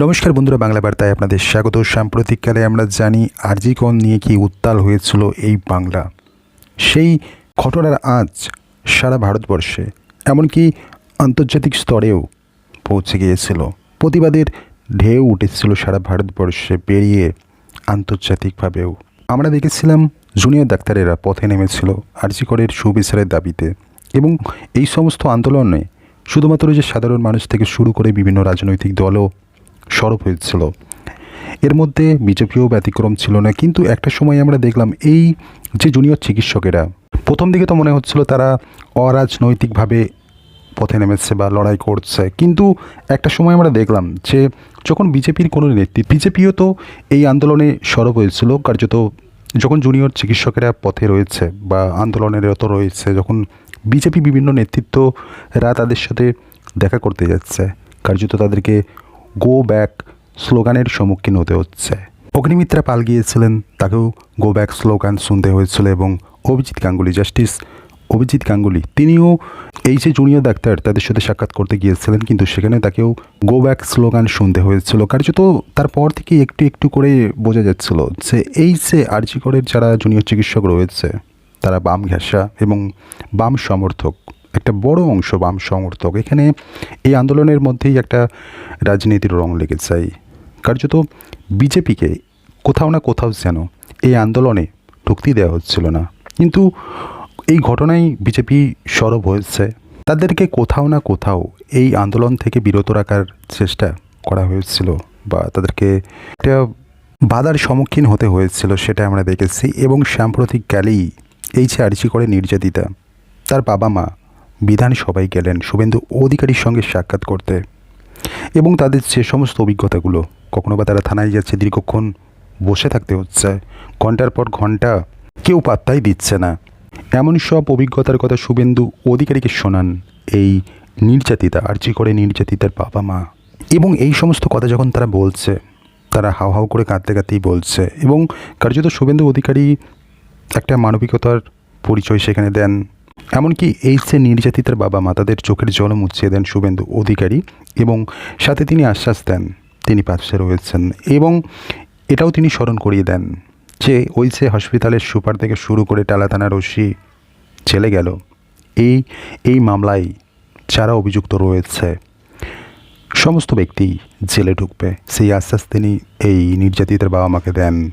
নমস্কার বন্ধুরা, বাংলা বার্তায় আপনাদের স্বাগত। সাম্প্রতিককালে আমরা জানি আরজিকন নিয়ে কি উত্তাল হয়েছিল এই বাংলা। সেই ঘটনার আজ সারা ভারতবর্ষে, এমনকি আন্তর্জাতিক স্তরেও পৌঁছে গিয়েছিল। প্রতিবাদের ঢেউ উঠেছিল সারা ভারতবর্ষে, পেরিয়ে আন্তর্জাতিকভাবেও। আমরা দেখেছিলাম জুনিয়র ডাক্তারেরা পথে নেমেছিল আরজিকরের সুবিচারের দাবিতে এবং এই সমস্ত আন্দোলনে শুধুমাত্র যে সাধারণ মানুষ থেকে শুরু করে বিভিন্ন রাজনৈতিক দলও সরব হয়েছিল। এর মধ্যে বিজেপিও ব্যতিক্রম ছিল না, কিন্তু একটা সময় আমরা দেখলাম এই যে জুনিয়র চিকিৎসকেরা, প্রথম দিকে তো মনে হচ্ছিল তারা অরাজনৈতিকভাবে পথে নেমেছে বা লড়াই করছে, কিন্তু একটা সময় আমরা দেখলাম যে যখন বিজেপির কোনো নেতৃত্ব বিজেপিও তো এই আন্দোলনে সরব হয়েছিল, কার্যত যখন জুনিয়র চিকিৎসকেরা পথে রয়েছে বা আন্দোলনেরত রয়েছে, যখন বিজেপি বিভিন্ন নেতৃত্বরা তাদের সাথে দেখা করতে যাচ্ছে, কার্যত তাদেরকে গো ব্যাক স্লোগানের সম্মুখীন হতে হচ্ছে। অগ্নিমিত্রা পাল গিয়েছিলেন, তাকেও গো ব্যাক স্লোগান শুনতে হয়েছিল এবং অভিজিৎ গাঙ্গুলি জাস্টিস অভিজিৎ গাঙ্গুলি, তিনিও এই যে জুনিয়র ডাক্তার তাদের সাথে সাক্ষাৎ করতে গিয়েছিলেন, কিন্তু সেখানে তাকেও গো ব্যাক স্লোগান শুনতে হয়েছিল। কার্যত তারপর থেকে একটু একটু করে বোঝা যাচ্ছিল যে এই যে আরজিকরের যারা জুনিয়র চিকিৎসক রয়েছে, তারা বাম ঘেঁষা এবং বাম সমর্থক। একটা বড় অংশ বাম সমর্থক। এখানে এই আন্দোলনের মধ্যেই একটা রাজনীতির রং লেগে যায় কার্যত বিজেপিকে কোথাও না কোথাও যেন এই আন্দোলনে ঢুকতে দেওয়া হচ্ছিল না। কিন্তু এই ঘটনায় বিজেপি সরব হয়েছে। তাদেরকে কোথাও না কোথাও এই আন্দোলন থেকে বিরত রাখার চেষ্টা করা হয়েছিল বা তাদেরকে একটা বাধার সম্মুখীন হতে হয়েছিল সেটা আমরা দেখেছি এবং সাম্প্রতিককালেই এই যে আর্জি করে নির্যাতিতা। তার বাবা মা বিধানসভায় গেলেন শুভেন্দু অধিকারীর সঙ্গে সাক্ষাৎ করতে। এবং তাদের যে সমস্ত অভিজ্ঞতাগুলো কখনো বা তারা থানায় যাচ্ছে দীর্ঘক্ষণ বসে থাকতে হচ্ছে। ঘণ্টার পর ঘণ্টা কেউ পাত্তাই দিচ্ছে না। এমন সব অভিজ্ঞতার কথা শুভেন্দু অধিকারীকে শোনান এই নির্যাতিতা আর্জি করে নির্যাতিতার বাবা মা। এবং এই সমস্ত কথা যখন তারা বলছে, তারা হাও হাও করে কাঁদতে কাঁদতেই বলছে। এবং কার্যত শুভেন্দু অধিকারী একটা মানবিকতার পরিচয় সেখানে দেন। এমনকি এই যে নির্যাতিতার বাবা মা তাদের চোখের জলও মুছিয়ে দেন শুভেন্দু অধিকারী এবং সাথে তিনি আশ্বাস দেন, তিনি পাশে রয়েছেন এবং এটাও তিনি স্মরণ করিয়ে দেন যে ওই হসপিটালের সুপার থেকে শুরু করে টালা থানার ওসি চলে গেল। এই এই মামলায় যারা অভিযুক্ত রয়েছে, সমস্ত ব্যক্তি জেলে ঢুকবে। সেই আশ্বাস তিনি এই নির্যাতিতার বাবা মাকে দেন।